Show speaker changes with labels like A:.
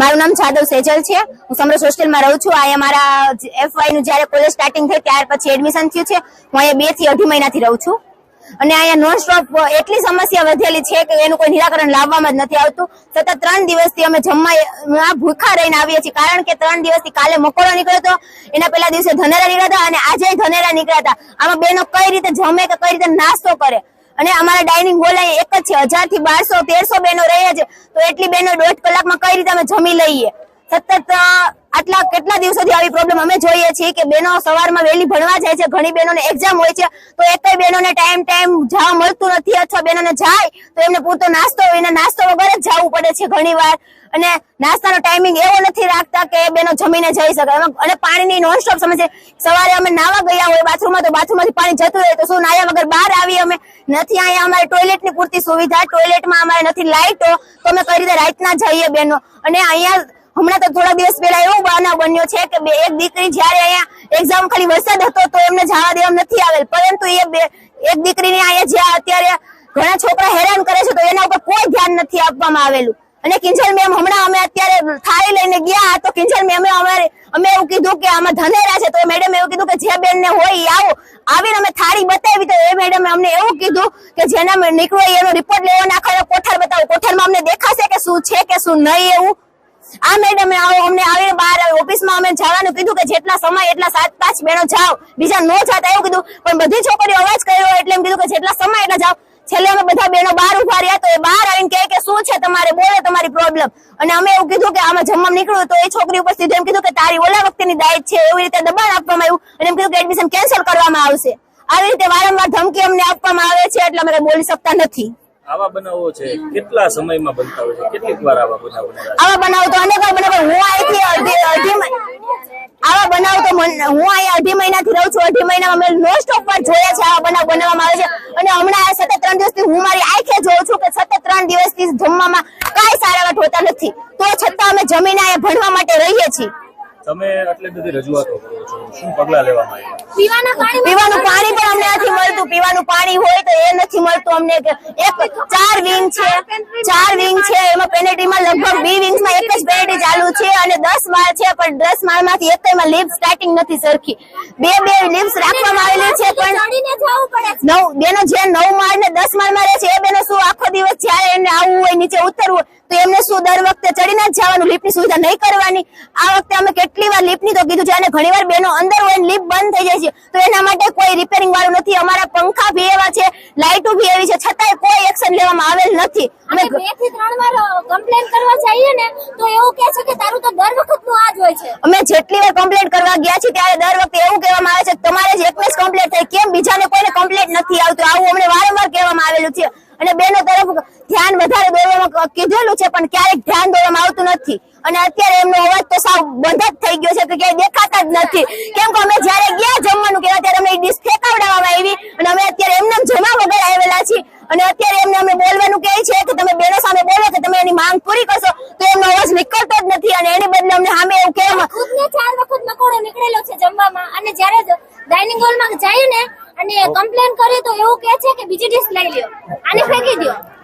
A: મારું નામ જાદવ સેજલ છે. હું સમરસ હોસ્ટેલમાં રહું છું. અહીંયા મારા એફવાયનું જયારે કોલેજ સ્ટાર્ટિંગ થઈ ત્યાર પછી એડમિશન થયું છે. હું અહીંયા બેથી અઢી મહિનાથી રહું છું. અને અહીંયા નોન સ્ટોપ એટલી સમસ્યા વધેલી છે કે એનું કોઈ નિરાકરણ લાવવામાં જ નથી આવતું. સતત ત્રણ દિવસથી અમે જમવા ભૂખા રહીને આવીએ છીએ. કારણ કે ત્રણ દિવસથી કાલે મકોડો નીકળ્યો હતો. એના પહેલા દિવસે ધનેરા નીકળ્યા હતા અને આજે ધનેરા નીકળ્યા હતા. આમાં બેનો કઈ રીતે જમે કે કઈ રીતે નાસ્તો કરે? અને અમારા ડાઇનિંગ હોલ અહીંયા એક જ છે, હજારથી બારસો, તેરસો બહેનો રહે છે. તો એટલી બહેનો દોઢ કલાકમાં કઈ રીતે અમે જમી લઈએ? સતત આટલા કેટલા દિવસોથી આવી પ્રોબ્લેમ અમે જોઈએ છીએ કે બહેનો સવારમાં વહેલી ભણવા જાય છે, ઘણી બહેનોને એક્ઝામ હોય છે, તો એકય બહેનોને ટાઈમ ટાઈમ જવા મળતું નથી અથવા બહેનોને જાય, તો એમને પૂરતો નાસ્તો, એને નાસ્તો વગર જ જવું પડે છે ઘણી વાર. અને નાસ્તાનો ટાઈમિંગ એવો નથી રાખતા કે બેનો જમીને જઈ શકે. અને પાણીની નોનસ્ટોપ સમસ્યા સવારે અમે નાવા ગયા હોય બાથરૂમમાં, તો બાથરૂમમાંથી પાણી જતું હોય તો શું નાયા વગર બહાર આવી અમે? નથી, અહીંયા અમારે ટોયલેટની પૂરતી સુવિધા ટોયલેટમાં અમારે નથી લાઈટો. તો અમે કઈ રીતે રાતના જઈએ બેનો? અને અહીંયા હમણાં તો થોડા દિવસ પહેલા એવો બનાવ બન્યો છે કે બે, એક દીકરી જયારે અહીંયા એક્ઝામ ખાલી વરસાદ હતો તો એમને જવા દેવા નથી આવેલ. પરંતુ એ બે, એક દીકરીને અહીંયા જ્યાં અત્યારે ઘણા છોકરા હેરાન કરે છે તો એના ઉપર કોઈ ધ્યાન નથી આપવામાં આવેલું. અને કિંજલ મેમ, હમણાં અમે અત્યારે થાળી લઈને ગયા તો કિંજલ મેમે અમારે અમે એવું કીધું કે આમાં ધનેરા છે, તો મેડમ એવું કીધું કે જે બેન ને હોય આવો. આવીને અમે થાળી બતાવી તો એ મેડમે અમને એવું કીધું કે જેના નીકળો એનો રિપોર્ટ લેવા નાખો કોઠાર બતાવો. કોઠારમાં અમને દેખાશે કે શું છે કે શું નહીં એવું? આ મેડમે આવો, અમને આવીને બહાર ઓફિસમાં અમે જવાનું કીધું કે જેટલા સમય, એટલા સાત પાંચ બહેનો જાઓ. બીજા નો જાતા એવું કીધું. પણ બધી છોકરીઓ અવાજ કર્યો એટલે એમ કીધું કે જેટલા સમય, એટલા જાઓ. છેલ્લે અમે બધા બેનો બહાર ઊભા રહ્યા તો એ બહાર આવીને કહે કે શું છે તમારે? બોલો તમારી પ્રોબ્લેમ અને અમે એવું કીધું કે આમાં જમવા નીકળ્યું તો એ છોકરી ઉપર સીધું એમ કીધું કે તારી ઓલા વખતેની દાયત છે એવી રીતે દબાણ આપવામાં આવ્યું અને એમ કીધું કે એડમિશન કેન્સલ કરવામાં આવશે. આવી રીતે વારંવાર ધમકી અમને આપવામાં આવે છે એટલે અમે બોલી શકતા નથી.
B: આવા બનાવો છે કેટલા સમયમાં બનતા હોય છે? કેટલીક વાર આવા બનાવ
A: આવા બનાવ તો અનેક વાર બને હું અહીંથી અઢી આવા બનાવ તો હું અહીંયા અઢી મહિનાથી રહું છું અઢી મહિનામાં અમે નો સ્ટોપ પર જોયા છે આવા બનાવ બનાવવામાં આવે છે. અને હમણાં સતત ત્રણ દિવસથી હું મારી આંખે જોઉં છું કે સતત ત્રણ દિવસથી જમવામાં કાંઈ સારા વાત હોતા નથી. તો છતાં અમે જમીને અહીંયા ભણવા માટે રહીએ છીએ.
B: તમે આટલી બધી રજૂઆતો કરો છો શું પગલા લેવામાં આવ્યા?
A: પીવાનું પાણી પણ અમને નથી મળતું પીવાનું પાણી હોય તો એ નથી મળતું અમને એક ચાર વિંગ છે ચાર વિંગ છે એમાં પેનેટ્રીમાં લગભગ બી વિંગ્સમાં એક જ પેનેટ્રી ચાલુ છે અને દસ માળ છે પણ દસ માળમાંથી એક માં લીપ સ્ટાર્ટિંગ નથી સરખી. બે બે લીપ્સ રાખવામાં આવેલી છે પણ નવ બેનો જે નવ માળ ને દસ માળમાં રહે છે એ દિવસ જયારે એમને આવવું હોય નીચે ઉતરવું તો એમને શું દર વખતે ચડીને જ જવાનું લિફ્ટની સુવિધા નહીં કરવાની. આ વખતે અમે કેટલી વાર લિફ્ટની તો કીધું છે અને ઘણી વાર બેનો અંદર હોય લિફ્ટ બંધ થઈ જાય છે. તો એના માટે કોઈ રિપેરિંગ વાળું નથી. અમારા પંખા ભી એવા છે લાઇટો ભી એવી છે છતાંય કોઈ એક્શન લેવામાં આવેલ નથી. અમે
C: બેથી ત્રણ વાર કમ્પ્લેન કરવા જઈએ ને તો એવું કહે છે કે તારું તો દર વખતનું આ જ હોય છે.
A: અમે જેટલી વાર કમ્પ્લેન કરવા ગયા છીએ ત્યારે દર વખતે એવું કહેવામાં આવે છે કે તમારે જ એકને જ કમ્પ્લેટ થાય. કેમ બીજાને કોઈને કમ્પ્લેટ નથી આવતું? આવું અમને વારંવાર કહેવામાં આવેલું છે. અને બેનો તરફ ધ્યાન વધારે દોરવામાં કીધેલું છે, પણ ક્યારેક ધ્યાન દોરવામાં આવતું નથી. અને અત્યારે એમનો અવાજ તો સાવ બંધ જ થઈ ગયો છે, કે ક્યાંય દેખાતા જ નથી. કેમ કે અમે જ્યારે ગયા જમવાનું, કે ત્યારે અમને ડીશ ફેંકાવડાવવામાં આવી, અને અમે અત્યારે એમને જમવા જમા વગર આવેલા છીએ. અને અત્યારે એમને અમે બોલવાનું કહે છે કે તમે બેનો સામે બોલો કે તમે એની માંગ પૂરી કરશો, તો એમનો અવાજ નીકળતો જ નથી. અને એની બદલે અમને સામે એવું કહેવામાં
C: ચાર વખત મકોડો નીકળેલો છે જમવામાં. અને જ્યારે ડાઇનિંગ હોલમાં જઈએ ને અને કમ્પ્લેન કરીએ તો એવું કે છે કે બીજી ડીશ લઈ લ્યો. આને ફેંકી દો